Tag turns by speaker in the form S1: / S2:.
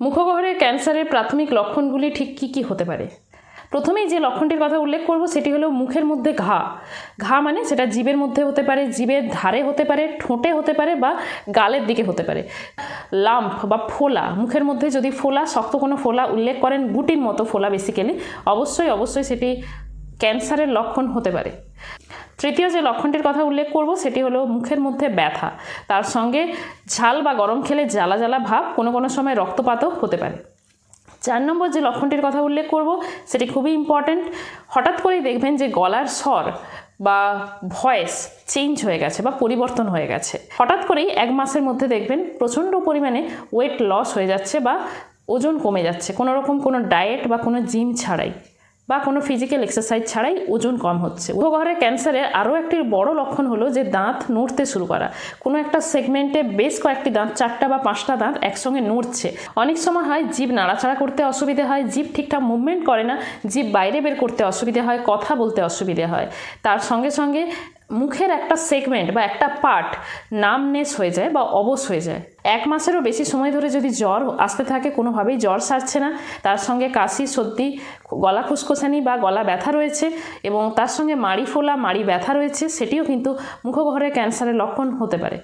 S1: মুখগহ্বরের ক্যান্সারের প্রাথমিক লক্ষণগুলি ঠিক কী কী হতে পারে? প্রথমেই যে লক্ষণটির কথা উল্লেখ করব সেটি হলো মুখের মধ্যে ঘা। ঘা মানে সেটা জিভের মধ্যে হতে পারে, জিভের ধারে হতে পারে, ঠোঁটে হতে পারে বা গালের দিকে হতে পারে। লাম্প বা ফোলা, মুখের মধ্যে যদি ফোলা, শক্ত কোনো ফোলা উল্লেখ করেন, গুটির মতো ফোলা বেসিক্যালি অবশ্যই অবশ্যই সেটি ক্যান্সারের লক্ষণ হতে পারে। তৃতীয় যে লক্ষণটির কথা উল্লেখ করব, সেটি হলো মুখের মধ্যে ব্যথা। তার সঙ্গে ঝাল বা গরম খেলে জ্বালা জ্বালা ভাব কোনো কোনো সময় রক্তপাতও হতে পারে। চার নম্বর যে লক্ষণটির কথা উল্লেখ করব, সেটি খুবই ইম্পর্ট্যান্ট হঠাৎ করেই দেখবেন যে গলার স্বর বা ভয়েস চেঞ্জ হয়ে গেছে বা পরিবর্তন হয়ে গেছে। হঠাৎ করেই এক মাসের মধ্যে দেখবেন প্রচণ্ড পরিমাণে ওয়েট লস হয়ে যাচ্ছে বা ওজন কমে যাচ্ছে। কোনো রকম কোনো ডায়েট বা কোনো জিম ছাড়াই। বা কোনো ফিজিক্যাল এক্সারসাইজ ছাড়াই ওজন কম হচ্ছে। উপগ্রহের ক্যান্সারের আরও একটি বড় লক্ষণ হলো যে দাঁত নড়তে শুরু করা। কোনো একটা সেগমেন্টে বেশ কয়েকটি দাঁত, চারটা বা পাঁচটা দাঁত একসঙ্গে নড়ছে। অনেক সময় হয় জীব নাড়াচাড়া করতে অসুবিধে হয়, জীব ঠিকঠাক মুভমেন্ট করে না, জীব বাইরে বের করতে অসুবিধে হয়, কথা বলতে অসুবিধে হয়। তার সঙ্গে সঙ্গে মুখের একটা সেগমেন্ট বা একটা পার্ট নামনেস হয়ে যায় বা অবশ হয়ে যায়। এক মাসেরও বেশি সময় ধরে যদি জ্বর আসতে থাকে, কোনোভাবেই জ্বর সারছে না। তার সঙ্গে কাশি, সর্দি, গলা খুসখোসানি বা গলা ব্যথা রয়েছে এবং তার সঙ্গে মাড়ি ফোলা, মাড়ি ব্যথা রয়েছে, সেটিও কিন্তু মুখগহ্বরের ক্যান্সারের লক্ষণ হতে পারে।